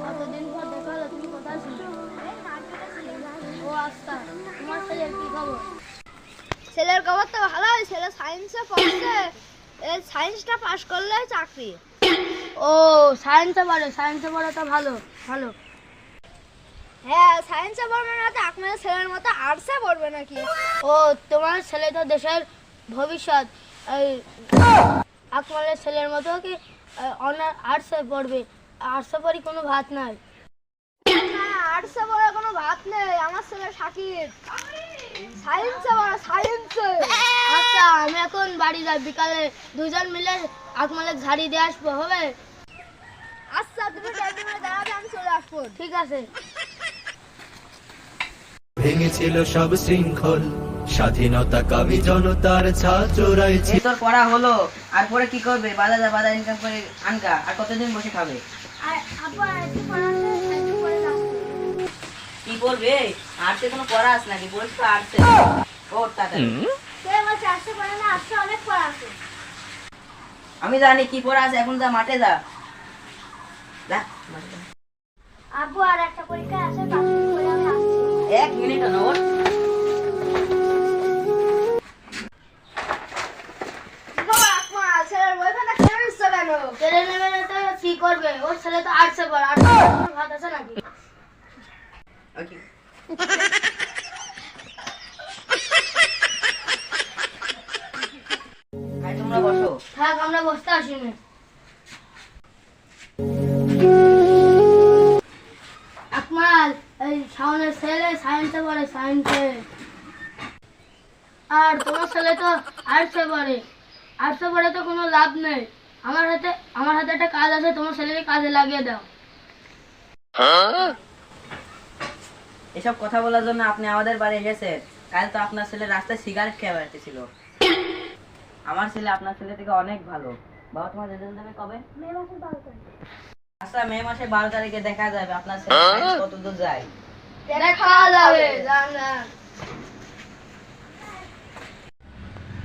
কতদিন পর দেখা হলো তুমি কোথায় তোমার ছেলের কি খবর ছেলের খবর তো ভালোই ছেলে সায়েন্সে পড়ছে। সায়েন্সটা পাশ করলে চাকরি। ও সায়েন্সে পড়ে সায়েন্সে পড়ে তো ভালো ভালো। হ্যাঁ সায়েন্সে পড়বে না তো আপনার ছেলের মতো আর্টসে পড়বে নাকি? ও, তোমার ছেলে তো দেশের ভবিষ্যৎ। আকমালের ছেলের মতো কি অনার আর্টসে পড়বে? পড়ি কোনো ভাত নাই। না আর্টসে পড়ে কোনো ভাত নেই। আমার ছেলে সাকিব। সায়েন্সে পড়ে সায়েন্সে। আচ্ছা আমি এখন বাড়ি যাই। বিকালে দুজন মিলে আকমালের ঝাড়ি দিয়ে আসব হবে? আচ্ছা তুমি দাঁড়াবে আমি চলে আসব। ঠিক আছে। ভেঙেছিল সব শৃঙ্খল স্বাধীনতা কবি জনতার ছাল চোরাইছিল এই তোর পড়া হলো আর পরে কি করবে? বাধা যা বাধা ইনকাম করে আনকা আর কতদিন বসে খাবে? কি আর্টসে কোনো পড়া আছে নাকি? বলছি তো আর্টসে ও তাড়াতাড়ি। আমি জানি কি পড়া আছে এখন যা মাঠে যা। যা, মাঠে যা। আব্বু আর একটা পরীক্ষা আছে এক মিনিট না ওর বাবা আকমা ছেলের বইখানা কেন করবে? ওর ছেলে তো আর্টসে পড়ে আর্টসে ভাত আছে নাকি? ওকে তোমরা বসো। থাক আমরা বসতে আসিনি আকমাল এই শাওনের ছেলে সায়েন্সে পড়ে সায়েন্সে। আর তোমার ছেলে তো আর্টসে পড়ে। আর্টসে পড়ে তো কোনো লাভ নেই। আমার হাতে আমার হাতে একটা কাজ আছে তোমার ছেলেকে কাজে লাগিয়ে দাও। এসব কথা বলার জন্য আপনি আমাদের বাড়ি এসেছেন। কাল তো আপনার ছেলে রাস্তায় সিগারেট খেয়ে বেড়াতেছিল। আমার ছেলে আপনার ছেলে থেকে অনেক ভালো। বাবা তোমার রেজাল্ট দেবে কবে? মেয়ে মাসের বারো তারিখ। আচ্ছা মে মাসে বারো তারিখে দেখা যাবে। আপনার ছেলে science কত দূর যায়? দেখা যাবে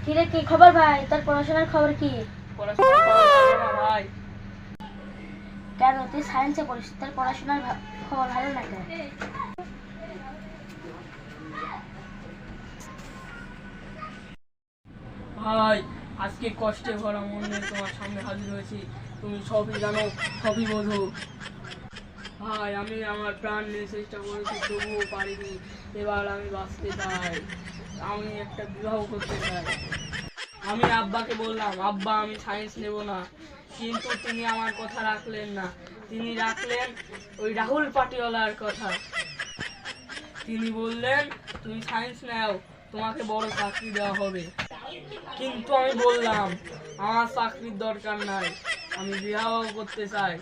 কি রে কি খবর ভাই? তোর পড়াশোনার খবর কি? কেন? তুই সায়েন্সে পড়িস তোর পড়াশোনার খবর ভালো না কেন ভাই আজকে কষ্টে ভরা মন নিয়ে তোমার সামনে হাজির হয়েছি। তুমি সবই জানো সবই বোঝো। ভাই আমি আমার প্রাণ নিয়ে চেষ্টা করেছি তবুও পারিনি। এবার আমি বাঁচতে চাই। আমি একটা বিবাহ করতে চাই। আমি আব্বাকে বললাম, আব্বা, আমি সায়েন্স নেব না। কিন্তু তিনি আমার কথা রাখলেন না। তিনি রাখলেন ওই রাহুল পাটিওয়ালার কথা। তিনি বললেন, তুমি সায়েন্স নাও, তোমাকে বড় চাকরি দেওয়া হবে। কিন্তু আমি বললাম, আমার চাকরির দরকার নাই, আমি বিবাহ করতে চাই।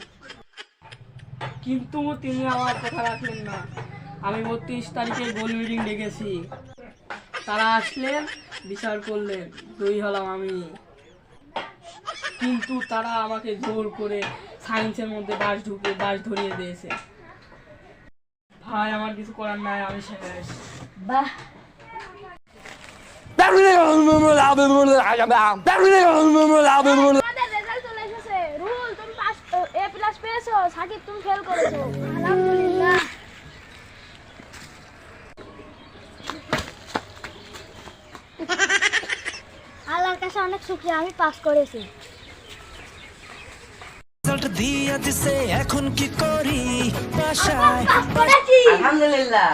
কিন্তু তিনি আমার কথা রাখলেন না। আমি বত্রিশ তারিখে গোল মিটিং ডেকেছি। তারা আসলেন বিচার করলেন দুই হলাম আমি। কিন্তু তারা আমাকে জোর করে সায়েন্সের মধ্যে বাস ঢুকে, বাস ধরিয়ে দিয়েছে। ভাই, আমার কিছু করার নাই, আমি শেষ বাহ। তুমি ফেল করেছ আলহামদুলিল্লাহ শুক্রিয়া আমি পাস করেছি। রেজাল্ট দিয়া দিছে এখন কি করি? বাসায় করেছি আলহামদুলিল্লাহ।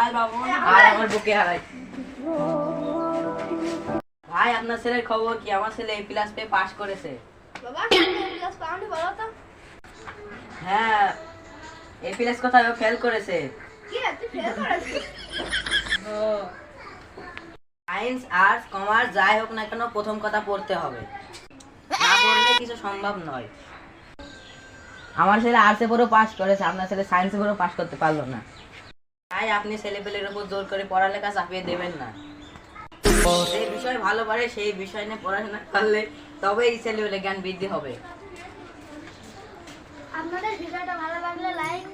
আর বাবু আর আমার বুকে হারাই। ভাই আপনার ছেলের খবর কি? আমার ছেলে এই প্লাস পেয়ে পাস করেছে। বাবা প্লাস পাউন্ড বলো তো। হ্যাঁ এই প্লাস কোথায় ফেল করেছে। কি তুই ফেল করেছিস? সায়েন্স আর্টস কমার্স যাই হোক না কেন প্রথম কথা পড়তে হবে। না পড়লে কিছু সম্ভব নয়। আমার ছেলে আর্টসে পড়েও পাস করেছে, আপনার ছেলে সায়েন্সে পড়েও পাস করতে পারল না। তাই আপনি ছেলেপেলের উপর জোর করে পড়ালেখা চাপিয়ে দেবেন না। যে বিষয় ভালো পারে সেই বিষয় নিয়ে পড়াশোনা করলে তবেই ছেলেপেলে জ্ঞান বৃদ্ধি হবে। আপনাদের ভিডিওটা ভালো লাগলে লাইক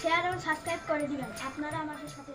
শেয়ার এবং সাবস্ক্রাইব করে দিবেন। আপনারা আমাদের সাথে।